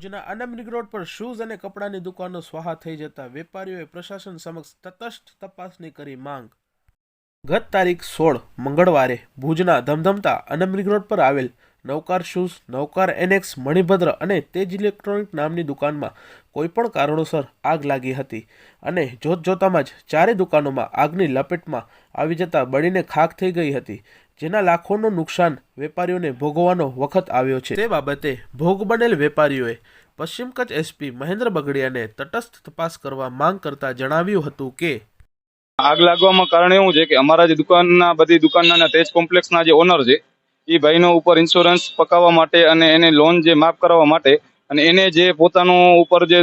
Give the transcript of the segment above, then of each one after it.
ભુજના અનમનિક રોડ પર શૂઝ અને કપડાની દુકાનો સ્વાહા થઈ જતા વેપારીઓએ પ્રશાસન સમક્ષ તટસ્થ તપાસની કરી માંગ. ગત તારીખ સોળ મંગળવારે ભુજના ધમધમતા અનમનિક રોડ પર આવેલ નવકાર શૂઝ નવકાર એનેક્સ, મણિભદ્ર અને તેજ ઇલેક્ટ્રોનિક નામની દુકાનમાં કોઈપણ કારણોસર આગ લાગી હતી અને જોતજોતામાં જ ચારે દુકાનોમાં આગની લપેટમાં આવી જતા બળીને ખાખ થઈ ગઈ હતી. જેના લાખોનું નુકસાન વેપારીઓને ભોગવવાનો વખત આવ્યો છે. તે બાબતે ભોગ બનેલ વેપારીઓએ પશ્ચિમ કચ્છ એસપી મહેન્દ્ર બગડિયાને તટસ્થ તપાસ કરવા માંગ કરતા જણાવ્યું હતું કે, આગ લાગવામાં કારણ એવું છે કે અમારા જે દુકાનના, બધી દુકાનના તેજ કોમ્પ્લેક્સના જે ઓનર છે એ ભાઈનો ઉપર ઇન્સ્યોરન્સ પકાવવા માટે અને એને લોન જે માફ કરાવવા માટે અને એને જે પોતાનું ઉપર જે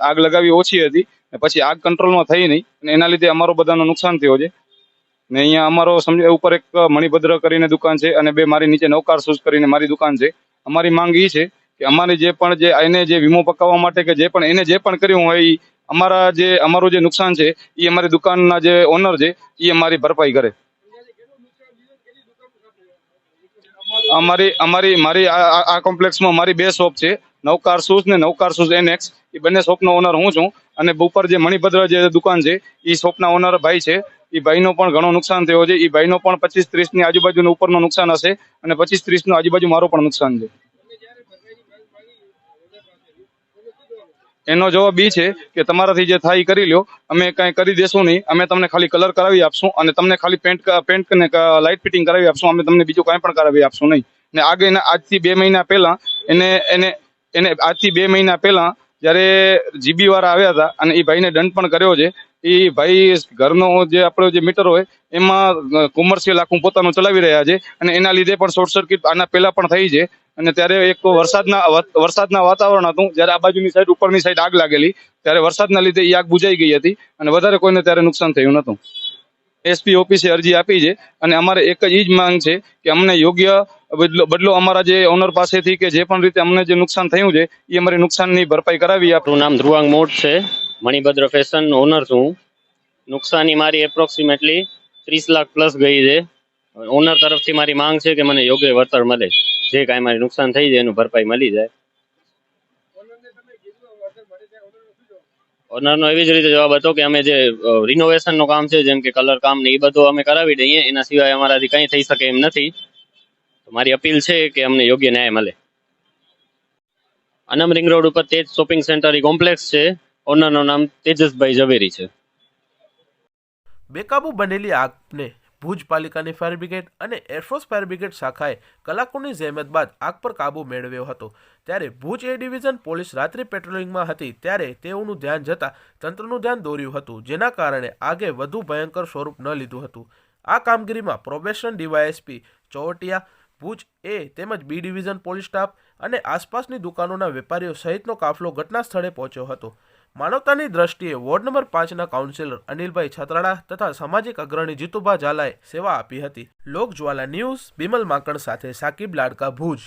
આગ લગાવી ઓછી હતી પછી આગ કંટ્રોલમાં થઈ નહીં અને એના લીધે અમારો બધાનો નુકસાન થયો છે. ને અહીંયા અમારો સમજો ઉપર એક મણિભદ્ર કરીને દુકાન છે અને બે મારી નીચે નવકાર શૂઝ કરીને મારી દુકાન છે. અમારી માંગ એ છે કે અમારી જે પણ જે એને જે વીમો પકાવવા માટે કે જે પણ, એને જે પણ કર્યું હોય એ અમારા જે, અમારું જે નુકસાન છે એ અમારી દુકાનના જે ઓનર છે એ અમારી ભરપાઈ કરે. અમારી અમારી, મારી આ કોમ્પ્લેક્સમાં મારી બે શોપ છે નવકાર શૂઝ ને નવકાર શૂઝ એનેક્સ એ બંને શોપનો ઓનર હું છું અને ઉપર જે મણિભદ્ર જે દુકાન છે એ શોપના ઓનર ભાઈ છે. એ ભાઈનો પણ ઘણો નુકસાન થયો છે. એ ભાઈનો પણ પચીસ ત્રીસની આજુબાજુનો ઉપરનો નુકસાન હશે અને પચીસ ત્રીસનું આજુબાજુ મારો પણ નુકસાન છે. એનો જવાબ એ છે કે તમારાથી જે થાય કરી લ્યો. અમે કાંઈ કરી દેશું નહીં. અમે તમને ખાલી કલર કરાવી આપશું અને તમને ખાલી પેન્ટ પેન્ટ ને લાઇટ ફિટિંગ કરાવી આપશું. અમે તમને બીજું કાંઈ પણ કરાવી આપશું નહીં. ને આગળ આજથી બે મહિના પહેલા એને એને એને આજથી બે મહિના પહેલા જ્યારે જીબી વાળા આવ્યા હતા અને એ ભાઈને દંડ પણ કર્યો છે એ ભાઈ ઘરનો જે આપણો જે મીટર હોય, એમાં કોમર્શિયલ આખું પોતાનું ચલાવી રહ્યા છે અને એના લીધે પણ શોર્ટ સર્કિટ આના પહેલા પણ થઈ છે અને ત્યારે એક વરસાદના વરસાદના વાતાવરણ હતું, જ્યારે આ બાજુની સાઈડ ઉપરની સાઈડ આગ લાગેલી, ત્યારે વરસાદના લીધે એ આગ બુજાઈ ગઈ હતી અને વધારે કોઈને ત્યારે નુકસાન થયું નતું એસપી ઓફિસે અરજી આપી છે અને અમારે એક જ ઈ જ માંગ છે કે અમને યોગ્ય બદલો બદલો અમારા જે ઓનર પાસેથી કે જે પણ રીતે અમને જે નુકસાન થયું છે, એ અમારી નુકસાનની ભરપાઈ કરાવી આપણું નામ ધ્રુવાંગ મોટ છે. મણિભદ્ર ફેશન ઓનર છું. નુકસાની મારી એપ્રોક્સિમેટલી ત્રીસ લાખ પ્લસ ગઈ છે. ઓનર તરફથી મારી માંગ છે કે મને યોગ્ય વળતર મળે. જે કાંઈ મારી નુકસાન થઈ જાય એનું ભરપાઈ મળી જાય. ઓનરનો એવી જ રીતે જવાબ હતો કે અમે જે રિનોવેશનનું કામ છે, જેમ કે કલર કામ ને એ બધું અમે કરાવી દઈએ. એના સિવાય અમારાથી કંઈ થઈ શકે એમ નથી. મારી અપીલ છે કે અમને યોગ્ય ન્યાય મળે. અનમ રિંગ રોડ ઉપર તેજ શોપિંગ સેન્ટર એ કોમ્પ્લેક્સ છે. ઓનરનું નામ તેજસભાઈ ઝવેરી છે. બેકાબુ બનેલી આગને ભુજ પાલિકાની ફાયર બ્રિગેડ અને એરફોર્સ ફાયર બ્રિગેડ શાખાએ કલાકોની જહેમત બાદ આગ પર કાબુ મેળવ્યો હતો. ત્યારે ભુજ એ ડિવિઝન પોલીસ રાત્રિ પેટ્રોલિંગમાં હતી ત્યારે તેઓનું ધ્યાન જતાં તંત્રનું ધ્યાન દોર્યું હતું, જેના કારણે આગે વધુ ભયંકર સ્વરૂપ ન લીધું હતું. આ કામગીરીમાં probation DYSP Chovatiya Bhuj A તેમજ બી ડિવિઝન પોલીસ સ્ટાફ અને આસપાસની દુકાનોના વેપારીઓ સહિતનો કાફલો ઘટના સ્થળે પહોંચ્યો હતો. માનવતાની દ્રષ્ટિએ વોર્ડ નંબર પાંચના કાઉન્સિલર અનિલભાઈ છત્રાડા તથા સામાજિક અગ્રણી જીતુભા ઝાલાએ સેવા આપી હતી. લોકજ્વાલા ન્યૂઝ, બિમલ માંકણ સાથે સાકિબ લાડકા ભુજ.